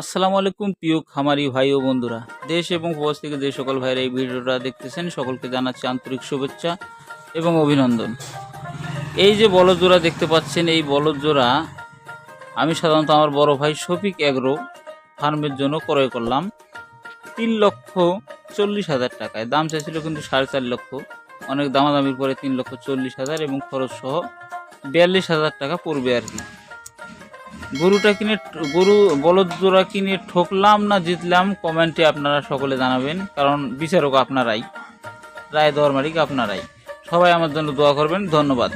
আসসালামু আলাইকুম, প্রিয় খামারি ভাই ও বন্ধুরা। দেশ এবং প্রবাস থেকে যে সকল ভাইরা এই ভিডিওটা দেখতেছেন, সকলকে জানাচ্ছি আন্তরিক শুভেচ্ছা এবং অভিনন্দন। এই যে বলদ জোড়া দেখতে পাচ্ছেন, এই বলদ জোড়া আমি সাধারণত আমার বড় ভাই শফিক এগ্রো ফার্মের জন্য ক্রয় করলাম তিন লক্ষ চল্লিশ হাজার টাকায়। দাম চাইছিল কিন্তু সাড়ে চার লক্ষ। অনেক দামাদামির পরে তিন লক্ষ চল্লিশ হাজার এবং খরচ সহ বিয়াল্লিশ হাজার টাকা পড়বে আর কি। গরুটা কিনে গরু বলদ জোড়া কিনে ঠকলাম না জিতলাম কমেন্টে আপনারা সকলে জানাবেন, কারণ বিচারক আপনারাই, রায় দেওয়ার মালিক আপনারাই। সবাই আমার জন্য দোয়া করবেন, ধন্যবাদ।